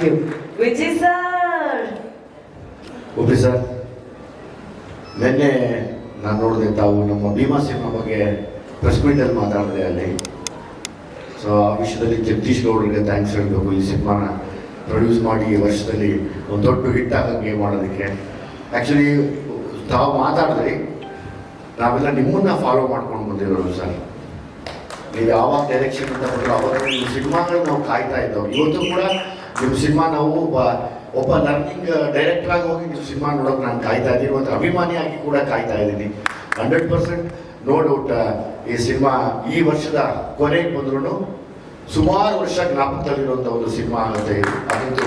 Thank sir ಒಬ್ಬರಿ sir ನಿನ್ನೆ ನಾನು ನೋಡಿದೆ ತಾವು ನಮ್ಮ ಭೀಮಾ ಸಿನಿಮಾ ಬಗ್ಗೆ ಪ್ರೆಸ್ ಮೀಟಲ್ಲಿ ಮಾತಾಡಿದೆ ಅಲ್ಲಿ. ಸೊ ಆ ವಿಷಯದಲ್ಲಿ ಜಗದೀಶ್ ಗೌಡರಿಗೆ ಥ್ಯಾಂಕ್ಸ್ ಹೇಳಬೇಕು. ಈ ಸಿನಿಮಾನ ಪ್ರೊಡ್ಯೂಸ್ ಮಾಡಿ ಈ ವರ್ಷದಲ್ಲಿ ಒಂದು ದೊಡ್ಡ ಹಿಟ್ ಆಗಂಗೆ ಮಾಡೋದಕ್ಕೆ. ಆ್ಯಕ್ಚುಲಿ ತಾವು ಮಾತಾಡಿದ್ರಿ. ನಾವೆಲ್ಲ ನಿಮ್ಮನ್ನ ಫಾಲೋ ಮಾಡ್ಕೊಂಡು ಬಂದಿರೋರು ಸರ್ ನೀವು ಯಾವಾಗ ಡೈರೆಕ್ಷನ್ ಅಂತ ಬಂದ್ರು, ಅವಾಗ ಸಿನಿಮಾಗಳು ನಾವು ಕಾಯ್ತಾ ಇದ್ದವು. ಇವತ್ತು ಕೂಡ ನಿಮ್ಮ ಸಿನಿಮಾ ನಾವು ಒಬ್ಬ ಲರ್ನಿಂಗ್ ಡೈರೆಕ್ಟರ್ ಆಗಿ ಹೋಗಿ ನಿಮ್ಮ ಸಿನಿಮಾ ನೋಡೋಕೆ ನಾನು ಕಾಯ್ತಾ ಇದ್ದೀನಿ, ಒಂದು ಅಭಿಮಾನಿಯಾಗಿ ಕೂಡ ಕಾಯ್ತಾ ಇದ್ದೀನಿ. ಹಂಡ್ರೆಡ್ ಪರ್ಸೆಂಟ್ ನೋ ಡೌಟ್ ಈ ಸಿನಿಮಾ ಈ ವರ್ಷದ ಕೊನೆಗೆ ಬಂದ್ರೂ ಸುಮಾರು ವರ್ಷ ಜ್ಞಾಪಕದಲ್ಲಿರುವಂಥ ಒಂದು ಸಿನಿಮಾ ಆಗುತ್ತೆ ಇದು. ಅದಂತೂ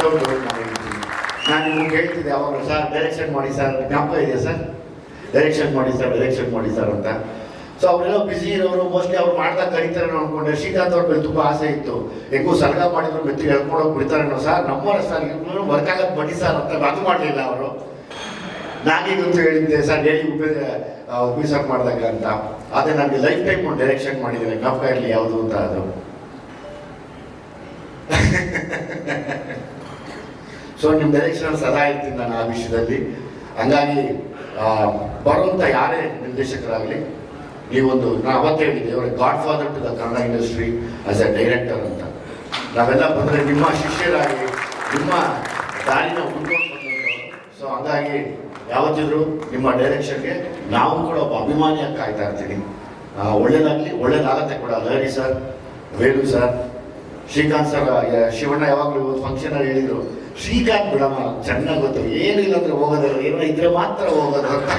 ಡೌಟ್ ನಾನು ಹೇಳ್ತೀನಿ. ನಾನು ನಿಮ್ಗೆ ಹೇಳ್ತಿದ್ದೆ ಅವಾಗ, ಸರ್ ಡೈರೆಕ್ಷನ್ ಮಾಡಿ ಸರ್ ಜ್ಞಾಪಕ ಇದೆಯಾ ಸರ್? ಡೈರೆಕ್ಷನ್ ಮಾಡಿ ಸರ್ ಡೈರೆಕ್ಷನ್ ಮಾಡಿ ಸರ್ ಅಂತ. ಸೊ ಅವರೆಲ್ಲ ಬಿಸಿ ಇರೋರು ಮೋಸ್ಟ್ಲಿ ಅವ್ರು ಮಾಡ್ತಾ ಕರೀತಾರೆ ಅನ್ಕೊಂಡೆ. ಶ್ರೀಕಾಂತ್ ಅವ್ರ ಮೇಲೆ ತುಂಬಾ ಆಸೆ ಇತ್ತು. ಹೆಂಗೂ ಸರ್ಗ ಮಾಡಿದ್ರು, ಮೆತ್ತಿಗೆ ಹೇಳ್ಕೊಂಡೋಗಿ ಬಿಡ್ತಾರೇನೋ ಸರ್ ನಮ್ಮ ಸರ್ ವರ್ಕ್ ಆಗದ್ ಬನ್ನಿ ಸರ್ ಅಂತ ಮಾಡಲಿಲ್ಲ ಅವರು. ನಾನೀಗಂತೂ ಹೇಳಿದ್ದೆ, ಸರ್, ಹೇಳಿ ಉಪಯೋಗ ಮಾಡಿದಾಗ ಅಂತ. ಅದೇ ನನಗೆ ಲೈಫ್ ಟೈಮ್ ಒಂದು ಡೈರೆಕ್ಷನ್ ಮಾಡಿದ್ದೇನೆ ಜ್ಞಾಪಕ ಇರಲಿ, ಯಾವುದು ಅಂತ ಅದು ಸೊ ನಿಮ್ಮ ಡೈರೆಕ್ಷನ್ ಸದಾ ಇರ್ತೀನಿ ನಾನು ಆ ವಿಷಯದಲ್ಲಿ. ಹಂಗಾಗಿ ಬರುವಂಥ ಯಾರೇ ನಿರ್ದೇಶಕರಾಗಲಿ ನೀವೊಂದು ನಾನು ಅವತ್ತು ಹೇಳಿದ್ದೆ ಅವರ godfather to the Kannada industry as a director ಅಂತ. ನಾವೆಲ್ಲ ಬಂದರೆ ನಿಮ್ಮ ಶಿಷ್ಯರಾಗಿ, ನಿಮ್ಮ ದಾರಿನ ಬಂದವರು ಸೊ ಹಾಗಾಗಿ ಯಾವತ್ತಿದ್ರು ನಿಮ್ಮ ಡೈರೆಕ್ಷನ್ಗೆ ನಾವು ಕೂಡ ಒಬ್ಬ ಅಭಿಮಾನಿಯಾಗಿ ಕಾಯ್ತಾ ಇರ್ತೀನಿ ಒಳ್ಳೇದಾಗಲಿ, ಒಳ್ಳೇದಾಗತ್ತೆ ಕೂಡ. Lahari sir Velu sir Srikanth sir Shivanna ಯಾವಾಗಲೂ ಫಂಕ್ಷನಲ್ಲಿ ಫಂಕ್ಷನ್ ಅಲ್ಲಿ ಹೇಳಿದ್ರು, ಶ್ರೀಕಾಂತ್ ಬಿಡಮ್ಮ, ಚೆನ್ನಾಗಿ ಗೊತ್ತು, ಏನಿಲ್ಲ ಅಂದ್ರೆ ಹೋಗೋದಿಲ್ಲ ಏನೋ ಇದ್ರೆ ಮಾತ್ರ ಹೋಗೋದು ಅಂತ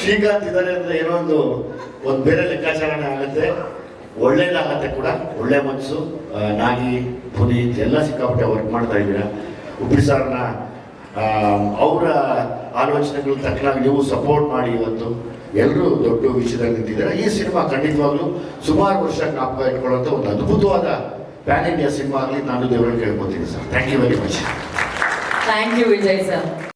ಶ್ರೀಕಾಂತ್ ಇದ್ದಾರೆ ಅಂದ್ರೆ ಏನೋ ಒಂದು ಒಂದು ಬೇರೆ ಲೆಕ್ಕಾಚಾರಣೆ ಆಗುತ್ತೆ. ಒಳ್ಳೇದಾಗತ್ತೆ ಕೂಡ, ಒಳ್ಳೆ ಮನಸ್ಸು. ನಾಗಿ ಪುನೀತ್ ಎಲ್ಲ ಸಿಕ್ಕಾಪಟ್ಟೆ ವರ್ಕ್ ಮಾಡ್ತಾ ಇದ್ದೀರಾ. ಉಪ್ಪಿ ಸರ್ನ ಅವರ ಆಲೋಚನೆಗಳು ತಕ್ಕನಾಗಿ ನೀವು ಸಪೋರ್ಟ್ ಮಾಡಿ ಇವತ್ತು. ಎಲ್ಲರೂ ದೊಡ್ಡ ವಿಷಯದಲ್ಲಿ ನಿಂತಿದ್ದಾರೆ. ಈ ಸಿನಿಮಾ ಖಂಡಿತವಾಗ್ಲೂ ಸುಮಾರು ವರ್ಷ ಜ್ಞಾಪಕ ಇಟ್ಕೊಳ್ಳುವಂಥ ಒಂದು ಅದ್ಭುತವಾದ ಪ್ಯಾನ್ ಇಂಡಿಯಾ ಸಿನಿಮಾ ಆಗಲಿ ನಾನು ದೇವರಲ್ಲಿ ಕೇಳ್ಕೊತೀನಿ sir thank you very much thank you Vijay sir